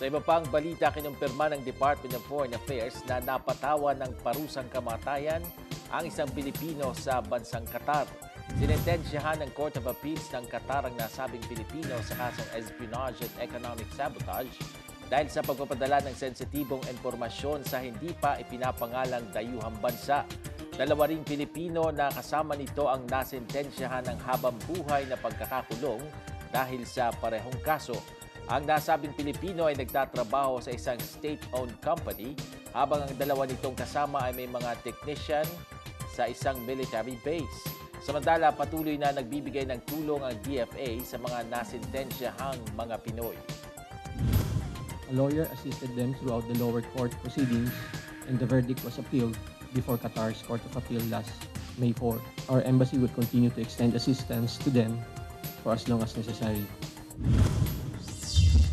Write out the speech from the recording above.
Sa iba pang balita, kinumpirma ng Department of Foreign Affairs na napatawan ng parusang kamatayan ang isang Pilipino sa bansang Qatar. Sinentensyahan ng Court of Appeals ng Qatar ang nasabing Pilipino sa kasong espionage at economic sabotage dahil sa pagpapadala ng sensitibong impormasyon sa hindi pa ipinapangalang dayuhang bansa. Dalawa ring Pilipino na kasama nito ang nasentensyahan ng habang buhay na pagkakakulong dahil sa parehong kaso. Ang nasabing Pilipino ay nagtatrabaho sa isang state-owned company habang ang dalawa nitong kasama ay may mga technician sa isang military base. Samantala, patuloy na nagbibigay ng tulong ang DFA sa mga nasentensyahang mga Pinoy. A lawyer assisted them throughout the lower court proceedings and the verdict was appealed before Qatar's Court of Appeal last May 4. Our embassy would continue to extend assistance to them for as long as necessary.